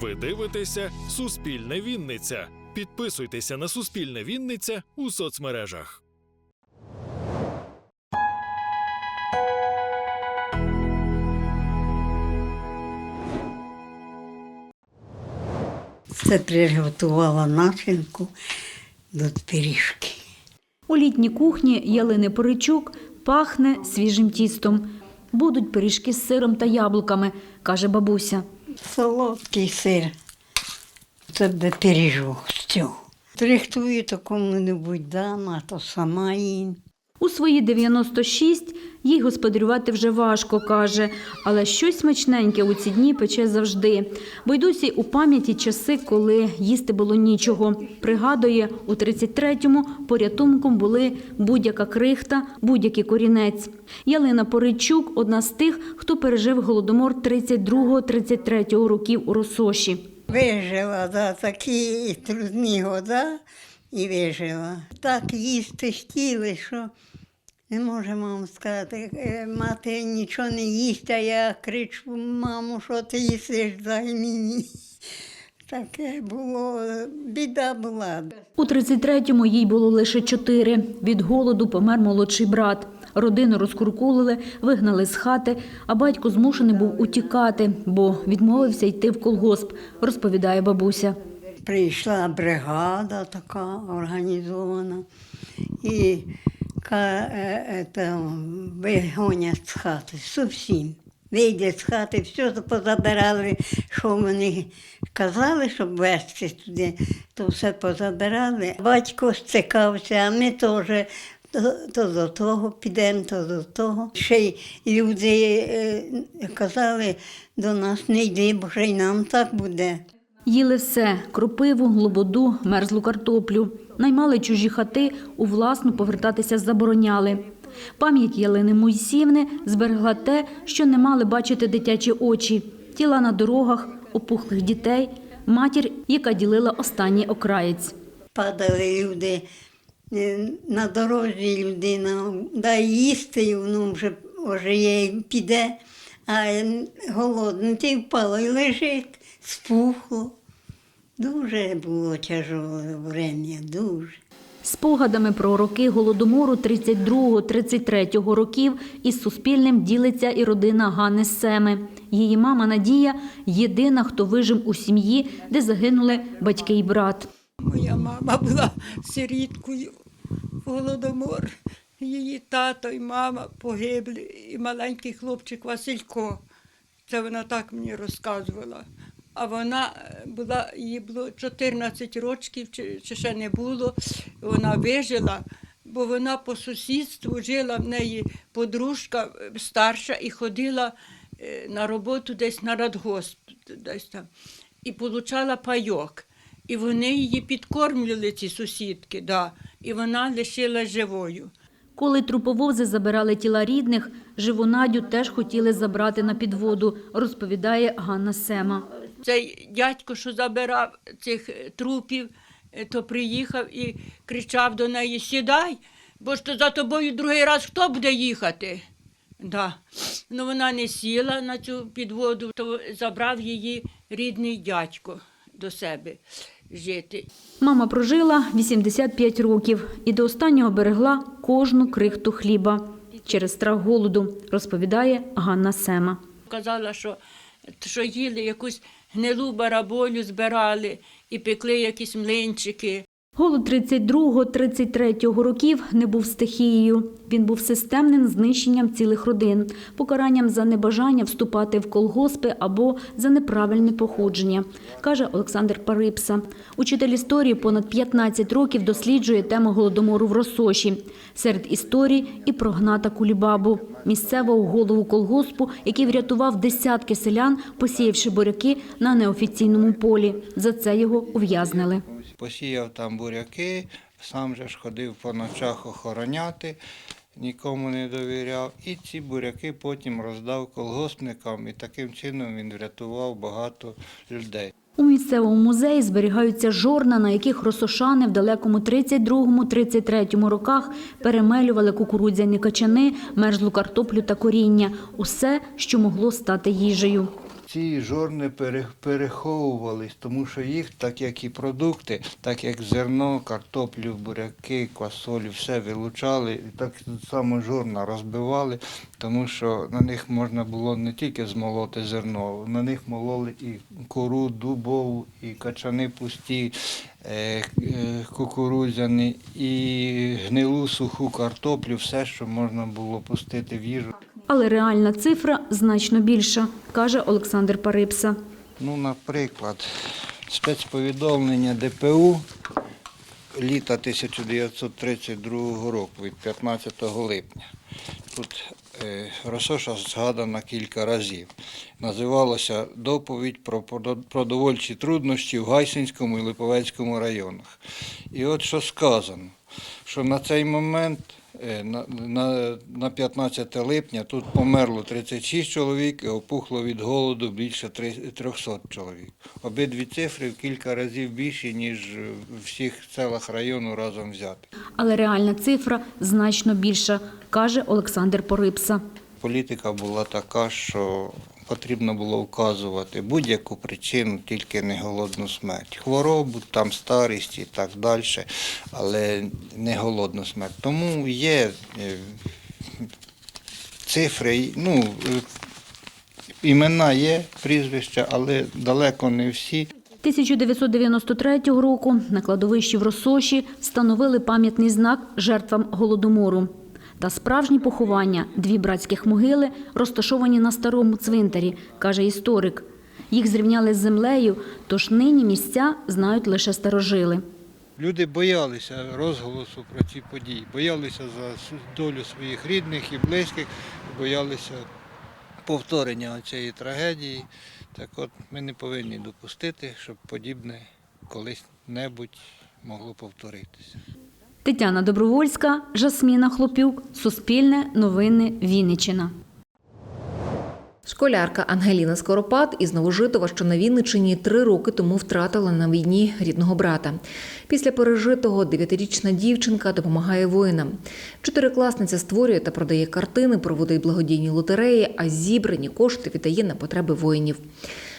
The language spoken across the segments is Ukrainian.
Ви дивитеся Суспільне Вінниця. Підписуйтеся на Суспільне Вінниця у соцмережах. Це приготувала начинку до пиріжки. У літній кухні Ялини Поричук пахне свіжим тістом. Будуть пиріжки з сиром та яблуками, каже бабуся. Солодкий сир. Це буде пиріжок з цього. Трихтую такому-небудь дам, а то сама їм. У свої 96 їй господарювати вже важко, каже, але щось смачненьке у ці дні пече завжди. Бо й у пам'яті часи, коли їсти було нічого. Пригадує, у 33-му порятунком були будь-яка крихта, будь-який корінець. Ялина Поричук – одна з тих, хто пережив голодомор 32-33 років у Росоші. Вижила, да, такі трудні года і вижила. Так їсти хотіли, що не може мама сказати, «Е, мати нічого не їсть, а я кричу, мамо, що ти їсиш, дай мені. Таке було, біда була. У 33-му їй було лише чотири. Від голоду помер молодший брат. Родину розкуркулили, вигнали з хати, а батько змушений був утікати, бо відмовився йти в колгосп, розповідає бабуся. Прийшла бригада така організована і там, вигонять з хати зовсім. Вийдять з хати, все позабирали, що вони казали, щоб вести туди, то все позабирали. Батько стикався, а ми теж то, то до того підемо, то до того. Ще й люди е, казали до нас не йди, бо ще й нам так буде. Їли все – кропиву, лободу, мерзлу картоплю. Наймали чужі хати, у власну повертатися забороняли. Пам'ять Ялини Мойсівни зберегла те, що не мали бачити дитячі очі. Тіла на дорогах, опухлих дітей, матір, яка ділила останній окраєць. падали люди е, на дорозі людина, дай їсти, воно вже, вже є, піде, а голодний ти впало і лежить, спухло. Дуже було тяжеле время, дуже. Спогадами про роки голодомору 32-33 років із Суспільним ділиться і родина Ганни Семи. Її мама Надія – єдина, хто вижив у сім'ї, де загинули батьки і брат. Моя мама була сиріткою в голодомор. Її тато і мама погибли, і маленький хлопчик Василько. Це вона так мені розказувала. А вона е, була, їй було 14 років, чи, чи ще не було. Вона вижила, бо вона по сусідству жила в неї подружка е, старша і ходила е, на роботу десь на радгосп, десь там, і получала пайок. І вони її підкормлювали, ці сусідки, да, і вона лишилась живою. Коли труповози забирали тіла рідних, живу Надю теж хотіли забрати на підводу, розповідає Ганна Сема. Цей дядько, що забирав цих е, трупів, е, то приїхав і кричав до неї: Сідай, бо ж то за тобою другий раз хто буде їхати? Да. Ну вона не сіла на цю підводу, то забрав її рідний дядько до себе жити. Мама прожила 85 років і до останнього берегла кожну крихту хліба через страх голоду, розповідає Ганна Сема. Казала, що, що їли якусь гнилу бараболю, збирали і пекли якісь млинчики. Голод 32-33 років не був стихією. Він був системним знищенням цілих родин, покаранням за небажання вступати в колгоспи або за неправильне походження, каже Олександр Парипса. Учитель історії понад 15 років досліджує тему голодомору в Росоші. Серед історій і про Гната Кулібабу, місцевого голову колгоспу, який врятував десятки селян, посіявши буряки на неофіційному полі. За це його ув'язнили. Посіяв там буряки, сам же ж ходив по ночах охороняти, нікому не довіряв. І ці буряки потім роздав колгоспникам, і таким чином він врятував багато людей. У місцевому музеї зберігаються жорна, на яких росошани в далекому 32-33 роках перемелювали кукурудзяні качани, мерзлу картоплю та коріння – усе, що могло стати їжею. Ці жорни пере- переховувались, тому що їх, так як і продукти, так як зерно, картоплю, буряки, квасолю, все вилучали, і так само жорна розбивали, тому що на них можна було не тільки змолоти зерно, на них мололи і кору дубову, і качани пусті, е, е, кукурудзяні, і гнилу суху картоплю, все, що можна було пустити в їжу. Але реальна цифра значно більша, каже Олександр Парипса. Ну, наприклад, спецповідомлення ДПУ літа 1932 року від 15 липня. Тут е, Росоша згадана кілька разів. Називалося доповідь про продо- продовольчі труднощі в Гайсинському і Липовецькому районах. І от що сказано, що на цей момент, е, на, на, на 15 липня, тут померло 36 чоловік і опухло від голоду більше три- 300 чоловік. Обидві цифри в кілька разів більші, ніж в всіх селах району разом взяти. Але реальна цифра значно більша, каже Олександр Парипса. Політика була така, що потрібно було вказувати будь-яку причину, тільки не голодну смерть. Хворобу, там старість і так далі, але не голодну смерть. Тому є е, цифри, ну, е, імена є, прізвища, але далеко не всі. 1993 року на кладовищі в Росоші встановили пам'ятний знак жертвам голодомору. Та справжні поховання, дві братських могили, розташовані на старому цвинтарі, каже історик. Їх зрівняли з землею, тож нині місця знають лише старожили. Люди боялися розголосу про ці події, боялися за долю своїх рідних і близьких, боялися повторення цієї трагедії. Так от ми не повинні допустити, щоб подібне колись небудь могло повторитися. Тетяна Добровольська, Жасміна Хлопюк, Суспільне, Новини, Вінниччина. Школярка Ангеліна Скоропад із Новожитова, що на Вінниччині, три роки тому втратила на війні рідного брата. Після пережитого дев'ятирічна дівчинка допомагає воїнам. Чотирикласниця створює та продає картини, проводить благодійні лотереї, а зібрані кошти віддає на потреби воїнів.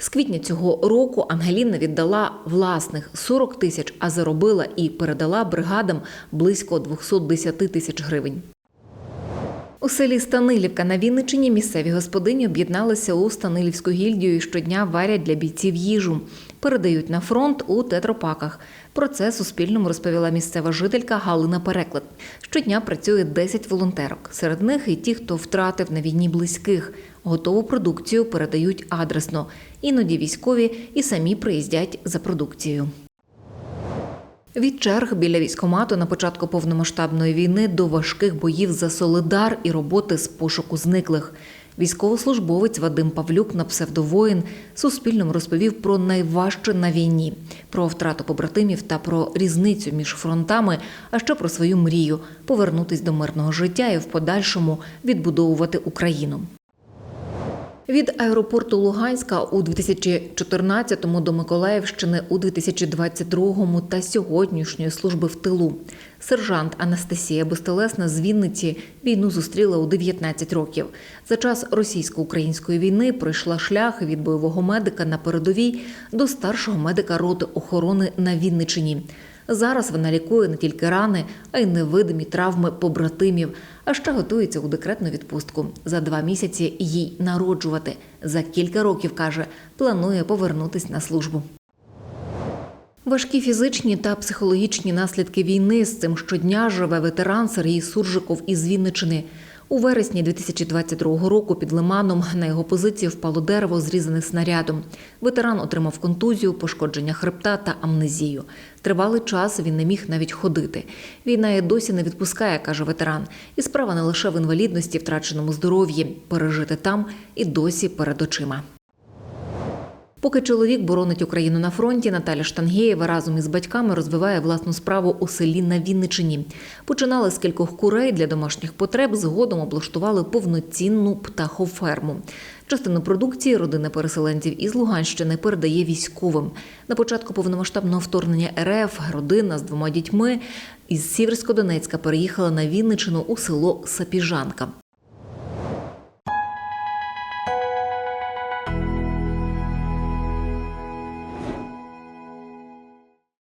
З квітня цього року Ангеліна віддала власних 40 тисяч, а заробила і передала бригадам близько 210 тисяч гривень. У селі Станилівка на Вінниччині місцеві господині об'єдналися у Станилівську гільдію і щодня варять для бійців їжу. Передають на фронт у тетропаках. Про це Суспільному розповіла місцева жителька Галина Переклад. Щодня працює 10 волонтерок. Серед них і ті, хто втратив на війні близьких. Готову продукцію передають адресно. Іноді військові і самі приїздять за продукцією. Від черг біля військомату на початку повномасштабної війни до важких боїв за Солидар і роботи з пошуку зниклих. Військовослужбовець Вадим Павлюк на псевдовоїн Суспільному розповів про найважче на війні, про втрату побратимів та про різницю між фронтами, а ще про свою мрію повернутись до мирного життя і в подальшому відбудовувати Україну. Від аеропорту Луганська у 2014-му до Миколаївщини у 2022-му та сьогоднішньої служби в тилу. Сержант Анастасія Безтелесна з Вінниці війну зустріла у 19 років. За час російсько-української війни пройшла шлях від бойового медика на передовій до старшого медика роти охорони на Вінничині. Зараз вона лікує не тільки рани, а й невидимі травми побратимів, а ще готується у декретну відпустку. За два місяці їй народжувати. За кілька років каже, планує повернутись на службу. Важкі фізичні та психологічні наслідки війни з цим щодня живе ветеран Сергій Суржиков із Вінничини. У вересні 2022 року під Лиманом на його позиції впало дерево, зрізане снарядом. Ветеран отримав контузію, пошкодження хребта та амнезію. Тривалий час він не міг навіть ходити. Війна і досі не відпускає, каже ветеран. І справа не лише в інвалідності, втраченому здоров'ї, пережити там і досі перед очима. Поки чоловік боронить Україну на фронті, Наталя Штангеєва разом із батьками розвиває власну справу у селі на Вінничині. Починали з кількох курей для домашніх потреб, згодом облаштували повноцінну птахоферму. Частину продукції родина переселенців із Луганщини передає військовим. На початку повномасштабного вторгнення РФ родина з двома дітьми із Сіверськодонецька переїхала на Вінничину у село Сапіжанка.